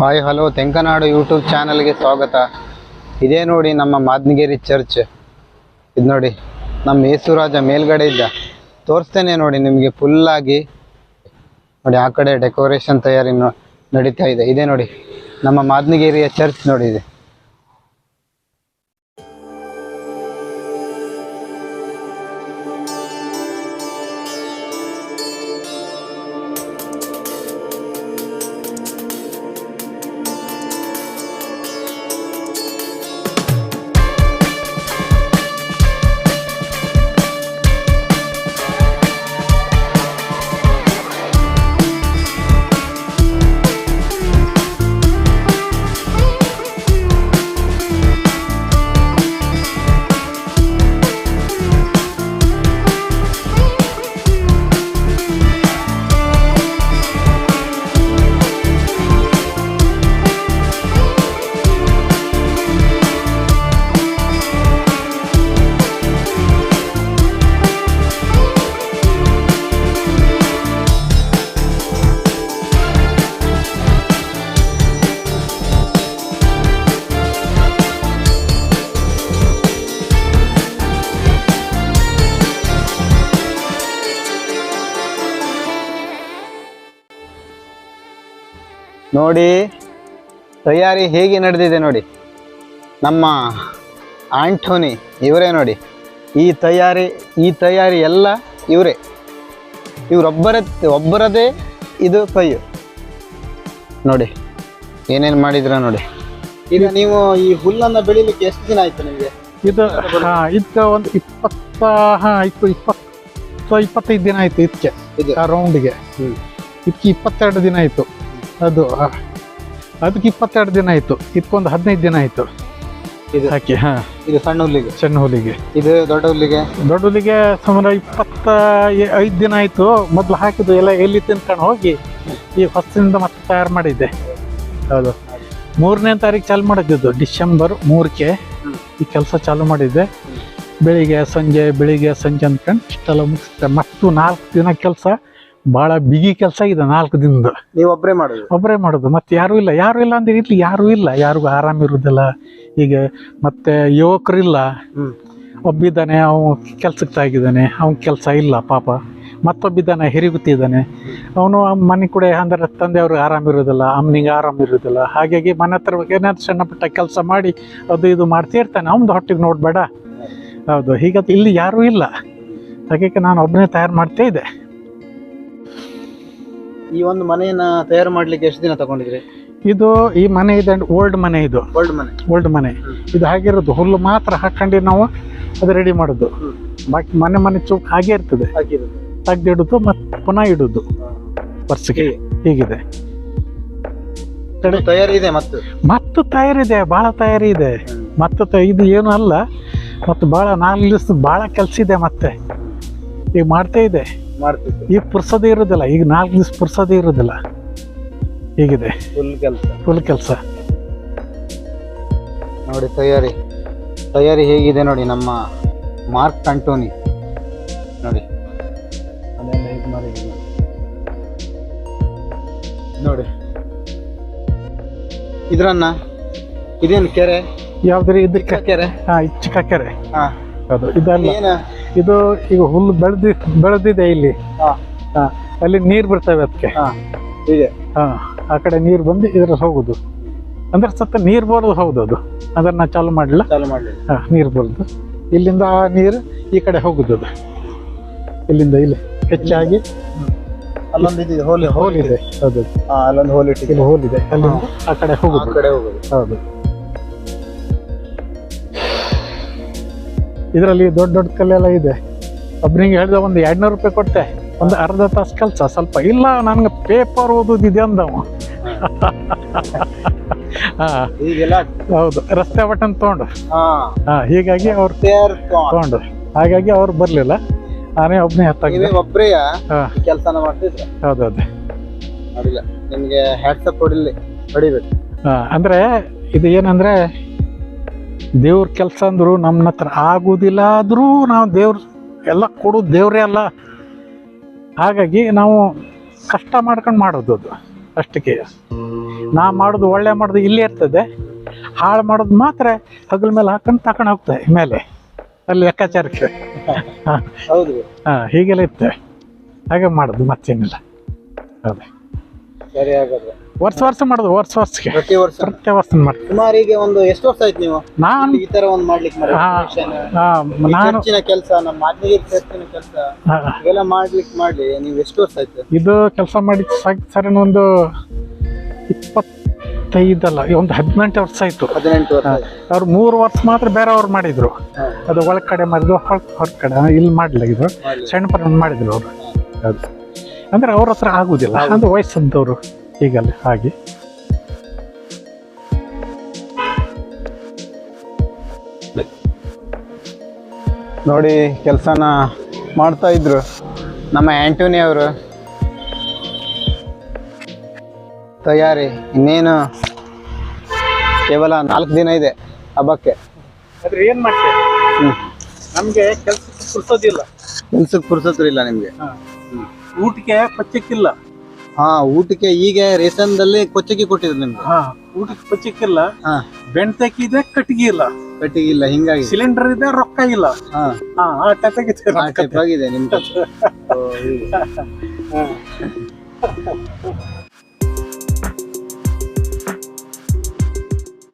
Hi hello Tenkanadu YouTube ಚಾನಲ್ಗೆ ಸ್ವಾಗತ. ಇದೇ ನೋಡಿ ನಮ್ಮ ಮಾದನಗಿರಿ ಚರ್ಚ್. ಇದು ನೋಡಿ, ನಮ್ಮ ಯೇಸುರಾಜ ಮೇಲ್ಗಡೆ ಇದ್ದ. ತೋರಿಸ್ತೇನೆ ನೋಡಿ ನಿಮಗೆ ಫುಲ್ಲಾಗಿ ನೋಡಿ, ಆ ಕಡೆ ಡೆಕೋರೇಷನ್ ತಯಾರಿ ನಡೀತಾ ಇದೆ. ಇದೇ ನೋಡಿ, ನಮ್ಮ ಮಾದನಗಿರಿಯ ಚರ್ಚ್ ನೋಡಿ ನೋಡಿ ತಯಾರಿ ಹೇಗೆ ನಡೆದಿದೆ ನೋಡಿ. ನಮ್ಮ ಆಂಟೋನಿ ಇವರೇ ನೋಡಿ. ಈ ತಯಾರಿ ಈ ತಯಾರಿ ಎಲ್ಲ ಇವರೇ. ಇವರೊಬ್ಬರ ಒಬ್ಬರದೇ ಇದು ಕೈಯು. ನೋಡಿ ಏನೇನು ಮಾಡಿದ್ರ ನೋಡಿ. ಈಗ ನೀವು ಈ ಹುಲ್ಲನ್ನು ಬೆಳಿಲಿಕ್ಕೆ ಎಷ್ಟು ದಿನ ಆಯ್ತು ನಿಮಗೆ? ಇದು ಹಾ ಇದಕ್ಕೆ ಒಂದು ಇಪ್ಪತ್ತ ಹಾ ಇಪ್ಪ ಇಪ್ಪತ್ತು ಇಪ್ಪತ್ತೈದು ದಿನ ಆಯ್ತು ಇದಕ್ಕೆ ಇದು. ಆ ರೌಂಡಿಗೆ. ಇದಕ್ಕೆ ಇಪ್ಪತ್ತೆರಡು ದಿನ ಆಯ್ತು. ಅದು ಅದಕ್ಕೆ ಇಪ್ಪತ್ತೆರಡು ದಿನ ಆಯ್ತು. ಇದಕ್ಕೊಂದು ಹದಿನೈದು ದಿನ ಆಯ್ತು. ಇದು ಹಾಕಿ ಹಾ. ಇದು ಸಣ್ಣ ಹುಲ್ಲಿಗೆ? ಸಣ್ಣ ಹುಲಿಗೆ ಇದು ದೊಡ್ಡ ಹುಲ್ಲಿಗೆ? ದೊಡ್ಡ ಹುಲಿಗೆ ಸುಮಾರು ಇಪ್ಪತ್ತ ಐದು ದಿನ ಆಯ್ತು. ಮೊದಲು ಹಾಕಿದ್ದು ಎಲ್ಲ ಎಲ್ಲಿ ತಿನ್ಕೊಂಡು ಹೋಗಿ ಈ ಹೊಸದಿಂದ ಮತ್ತೆ ತಯಾರು ಮಾಡಿದ್ದೆ. ಹೌದು. ಮೂರನೇ ತಾರೀಕು ಚಾಲು ಮಾಡಿದ್ದು ಡಿಸೆಂಬರ್ ಮೂರಕ್ಕೆ. ಈ ಕೆಲಸ ಚಾಲು ಮಾಡಿದ್ದೆ. ಬೆಳಿಗ್ಗೆ ಸಂಜೆ ಬೆಳಿಗ್ಗೆ ಸಂಜೆ ಅಂದ್ಕೊಂಡು ಇಷ್ಟೆಲ್ಲ ಮುಗಿಸ್ತೆ ಮತ್ತು ನಾಲ್ಕು ದಿನ ಕೆಲಸ ಭಾಳ ಬಿಗಿ ಕೆಲಸ ಇದೆ ನಾಲ್ಕು ದಿನದ. ನೀವು ಒಬ್ಬರೇ ಮಾಡೋದು? ಒಬ್ಬರೇ ಮಾಡೋದು. ಮತ್ತೆ ಯಾರೂ ಇಲ್ಲ. ಯಾರು ಇಲ್ಲ ಅಂದ್ರೆ ಇಲ್ಲಿ ಯಾರೂ ಇಲ್ಲ. ಯಾರಿಗೂ ಆರಾಮ ಇರೋದಿಲ್ಲ. ಈಗ ಮತ್ತೆ ಯುವಕರಿಲ್ಲ. ಒಬ್ಬಿದ್ದಾನೆ ಅವನು ಕೆಲ್ಸಕ್ಕೆ ತಾಗಿದ್ದಾನೆ. ಅವ್ನ ಕೆಲಸ ಇಲ್ಲ ಪಾಪ. ಮತ್ತೊಬ್ಬಿದ್ದಾನೆ ಹಿರಿಗುತ್ತಿದ್ದಾನೆ. ಅವನು ಮನೆ ಕೂಡ ಅಂದ್ರೆ ತಂದೆಯವ್ರಿಗೆ ಆರಾಮ ಇರೋದಿಲ್ಲ. ಅಮ್ಮನಿಗೆ ಆರಾಮ ಇರೋದಿಲ್ಲ. ಹಾಗಾಗಿ ಮನೆ ಹತ್ರ ಏನಾದ್ರು ಸಣ್ಣ ಪುಟ್ಟ ಕೆಲಸ ಮಾಡಿ ಅದು ಇದು ಮಾಡ್ತಿರ್ತಾನೆ ಅವ್ನದು ಹೊಟ್ಟಿಗೆ ನೋಡಬೇಡ. ಹೌದು. ಹೀಗಂತ ಇಲ್ಲಿ ಯಾರೂ ಇಲ್ಲ. ಹಾಗಾಗಿ ನಾನು ಒಬ್ಬನೇ ತಯಾರು ಮಾಡ್ತಾ ಇದ್ದೆ. ಈ ಒಂದು ಮನೆಯನ್ನ ತಯಾರು ಮಾಡ್ಲಿಕ್ಕೆ ಎಷ್ಟು ದಿನ ತಗೊಂಡಿದ್ರಿ? ಇದು ಈ ಮನೆ ಇದೆ ಓಲ್ಡ್ ಮನೆ ಇದು. ಓಲ್ಡ್ ಮನೆ. ಓಲ್ಡ್ ಮನೆ. ಇದು ಹಾಗಿರೋದು ಹುಲ್ಲು ಮಾತ್ರ ಹಾಕೊಂಡು ನಾವು ಅದು ರೆಡಿ ಮಾಡೋದು. ಬಾಕಿ ಮನೆ ಮನೆ ಚೂಕ್ ಹಾಗೆ ಇರ್ತದೆ. ತೆಗ್ದಿಡುದು ಮತ್ತೆ ಪುನಃ ಇಡುದು. ವರ್ಷಕ್ಕೆ. ಹೀಗಿದೆ. ತಯಾರಿದೆ ತಯಾರಿ ಇದೆ ಮತ್ತು? ಮತ್ತು ತಯಾರಿದೆ ಭಾಳ ತಯಾರಿ ಇದೆ. ಮತ್ತು ಇದು ಏನು ಅಲ್ಲ. ಮತ್ತು ಭಾಳ ನಾಲ್ಕು ದಿವಸ ಭಾಳ ಕೆಲಸ ಇದೆ ಮತ್ತೆ. ಈಗ ಮಾಡ್ತಾ ಇದೆ. ಮಾಡ್ತಿದ್ದೆ ಈಗ ಪುರ್ಸೋದೇ ಇರೋದಿಲ್ಲ ಈಗ ನಾಲ್ಕು ದಿವಸ ಪುರ್ಸೋದೇ ಇರೋದಿಲ್ಲ. ಹೀಗಿದೆ. ಫುಲ್ ಕೆಲಸ. ಫುಲ್ ಕೆಲಸ. ನೋಡಿ ತಯಾರಿ. ತಯಾರಿ ಹೇಗಿದೆ ನೋಡಿ ನಮ್ಮ ಮಾರ್ಕ್ ಅಂಟೋನಿ ನೋಡಿ. ಅದೆಲ್ಲ ಇದು ಮಾಡಿದೆ ನೋಡಿ. ಇದ್ರನ್ನ ಇದೇನು ಕೆರೆ? ಯಾವ್ದ್ರ? ಇದಕ್ಕೆ ಕೆರೆ. ಹಾ ಚಿಕ್ಕ ಕೆರೆ. ಹಾ. ಅದು. ಇದಲ್ಲ ಇದು ಈಗ ಹುಲ್ಲು ಬೆಳೆದಿ ಬೆಳೆದಿದೆ ಇಲ್ಲಿ. ಅಲ್ಲಿ ನೀರು ಬರ್ತವೆ ಅದಕ್ಕೆ ಹಾ. ಹೀಗೆ? ಹಾ. ಆ ಕಡೆ ನೀರು ಬಂದು ಇದ್ರ ಹೋಗುದು. ಅಂದ್ರೆ ಸತ್ತ ನೀರು ಬರೋದು ಹೌದು ಅದು. ಅದನ್ನ ಚಾಲು ಮಾಡಲಿಲ್ಲ. ಚಾಲು ಮಾಡಲಿ ಹಾ ನೀರು ಬರೋದು. ಇಲ್ಲಿಂದ ಆ ನೀರು ಈ ಕಡೆ ಹೋಗುದು ಅದು. ಇಲ್ಲಿಂದ ಇಲ್ಲಿ ಹೆಚ್ಚಾಗಿ. ಅಲ್ಲೊಂದು ಹೋಲಿದೆ ಹೋಲಿ ಇದೆ. ಹೌದು. ಅಲ್ಲೊಂದು ಹೋಲಿ ಇಟ್ಟಿದೆ. ಇಲ್ಲಿ ಹೋಲ್ ಇದೆ. ಅಲ್ಲಿಂದ ಆ ಕಡೆ ಹೋಗೋದು. ಹೌದು. ಇದರಲ್ಲಿ ದೊಡ್ಡ ದೊಡ್ಡ ಕಲ್ಲೆಲ್ಲ ಇದೆ. ಒಬ್ಬನಿಗೆ ಹೇಳಿದೆ ಒಂದು ಎರಡ್ನೂರು ರೂಪಾಯಿ ಕೊಟ್ಟೆ. ಒಂದು ಅರ್ಧ ತಾಸು ಕೆಲಸ ಸ್ವಲ್ಪ. ಇಲ್ಲ ನನಗೆ ಪೇಪರ್ ಓದೋದಿದೆ ಅಂದವ. ಹೌದು. ರಸ್ತೆ ಬಟನ್ ತೊಗೊಂಡು. ಹಾಂ. ಹಾಂ ಹೀಗಾಗಿ ಅವ್ರು ತೊಗೊಂಡು? ಹಾಗಾಗಿ ಅವ್ರು ಬರಲಿಲ್ಲ. ನಾನೇ ಒಬ್ಬನೇ ಹತ್ತಾಗಿದೆ ಒಬ್ಬರೇ ಕೆಲಸನ ಹೌದು ಹೌದೌದು ನಿಮಗೆ ಹ್ಯಾಟ್ಸಪ್ ಹೊಡಿಲಿ ಹೊಡಿಬೇಕು ಹಾಂ ಅಂದರೆ ಇದು ಏನಂದ್ರೆ ದೇವ್ರ ಕೆಲಸ ಅಂದ್ರು ನಮ್ಮ ಹತ್ರ ಆಗುದಿಲ್ಲ ಆದ್ರೂ ನಾವು ದೇವ್ರ ಎಲ್ಲ ಕೊಡೋದು ದೇವರೇ ಅಲ್ಲ. ಹಾಗಾಗಿ ನಾವು ಕಷ್ಟ ಮಾಡ್ಕೊಂಡು ಮಾಡೋದು ಅದು ಅಷ್ಟಕ್ಕೆ. ನಾ ಮಾಡೋದು ಒಳ್ಳೆ ಮಾಡೋದು ಇಲ್ಲೇ ಇರ್ತದೆ. ಹಾಳು ಮಾಡೋದು ಮಾತ್ರ ಹಗಲ ಮೇಲೆ ಹಾಕೊಂಡು ತಕೊಂಡು ಹೋಗ್ತದೆ ಮೇಲೆ ಅಲ್ಲಿ ಲೆಕ್ಕಾಚಾರಕ್ಕೆ. ಹಾಂ. ಹೌದು. ಹಾಂ ಹೀಗೆಲ್ಲ ಇರ್ತೇವೆ ಹಾಗೆ ಮಾಡೋದು ಮತ್ತೇನಿಲ್ಲ. ಹೌದು ಸರಿ ಹಾಗಾದ್ರೆ. ವರ್ಷ ವರ್ಷ ಮಾಡೋದು ವರ್ಷ ವರ್ಷಕ್ಕೆ. ಪ್ರತಿ ವರ್ಷ? ಪ್ರತಿ ವರ್ಷ ಮಾಡ್ತೀವಿ. ಸುಮಾರು ಈಗ ಒಂದು ಎಷ್ಟು ವರ್ಷ ಆಯ್ತು ನೀವು? ನಾನು ಈ ತರ ಒಂದು ಮಾಡ್ಲಿಕ್ಕೆ ನಾನು ಕೆಲಸ ನಮ್ಮ ಆತ್ಮೀಯ ಕೆಲಸ ಇವೆಲ್ಲ ಮಾಡ್ಲಿಕ್ಕೆ ಮಾಡಿ ನೀವು ಎಷ್ಟು ವರ್ಷ ಆಯ್ತು? ಇದು ಕೆಲಸ ಮಾಡಿ ಸರಿ ಒಂದು ಇಪ್ಪತ್ತೈದಲ್ಲ ಒಂದು ಹದಿನೆಂಟು ವರ್ಷ ಆಯ್ತು. ಹದಿನೆಂಟು ವರ್ಷ. ಅವ್ರು ಮೂರು ವರ್ಷ ಮಾತ್ರ ಬೇರೆ ಅವ್ರು ಮಾಡಿದ್ರು. ಅದು ಒಳಗಡೆ ಕಡೆ ಮಾಡಿದ್ರು ಹೊರ ಹೊರ ಕಡೆ ಇಲ್ಲಿ ಮಾಡ್ಲಾಗಿದ್ರು ಮಾಡ್ಲಿ. ಸಣ್ಣ ಪರ ಮಾಡಿದ್ರು ಅವರು. ಹೌದು. ಅಂದ್ರೆ ಅವ್ರ ಹತ್ರ ಆಗುದಿಲ್ಲ ಅಂದ್ರೆ ವಯಸ್ಸಂತವ್ರು. ಹೀಗಲ್ಲ ಹಾಗೆ. ನೋಡಿ ಕೆಲಸನ ಮಾಡ್ತಾ ಇದ್ರು ನಮ್ಮ ಆಂಟೋನಿ ಅವರು. ತಯಾರಿ ಇನ್ನೇನು? ಕೇವಲ ನಾಲ್ಕು ದಿನ ಇದೆ ಹಬ್ಬಕ್ಕೆ. ಆದ್ರೆ ಏನ್ ಮಾಡ್ತೇವೆ ಹ್ಮ್. ನಮ್ಗೆ ಕೆಲಸ ಕುರ್ಸೋದಿಲ್ಲ ಕೆಲ್ಸಕ್ಕೆ ಪುರ್ಸತ್ರು ಇಲ್ಲ ನಿಮ್ಗೆ ಊಟಕ್ಕೆ ಪಚ್ಚಕ್ಕಿಲ್ಲ ಹಾ ಊಟಕ್ಕೆ ಈಗ ರೇಷನ್ದಲ್ಲಿ ಕೊಚ್ಚಕ್ಕೆ ಕೊಟ್ಟಿದ್ರು ನಿಮ್ಗೆ. ಹಾ ಊಟಕ್ಕೆ ಪಚ್ಚಕ್ಕಿಲ್ಲ ಹಾ. ಬೆಣ್ತಕ್ಕಿ ಇದೆ ಕಟ್ಟಿಗೆ ಇಲ್ಲ. ಕಟ್ಟಿಗೆ ಇಲ್ಲ ಹಿಂಗಾಗಿ. ಸಿಲಿಂಡರ್ ಇದೆ ರೊಕ್ಕ ಇಲ್ಲ. ಹಾ. ಹಾ ಆ ಆ ಆಗಿದೆ ಓ, ಹೀಗೆ.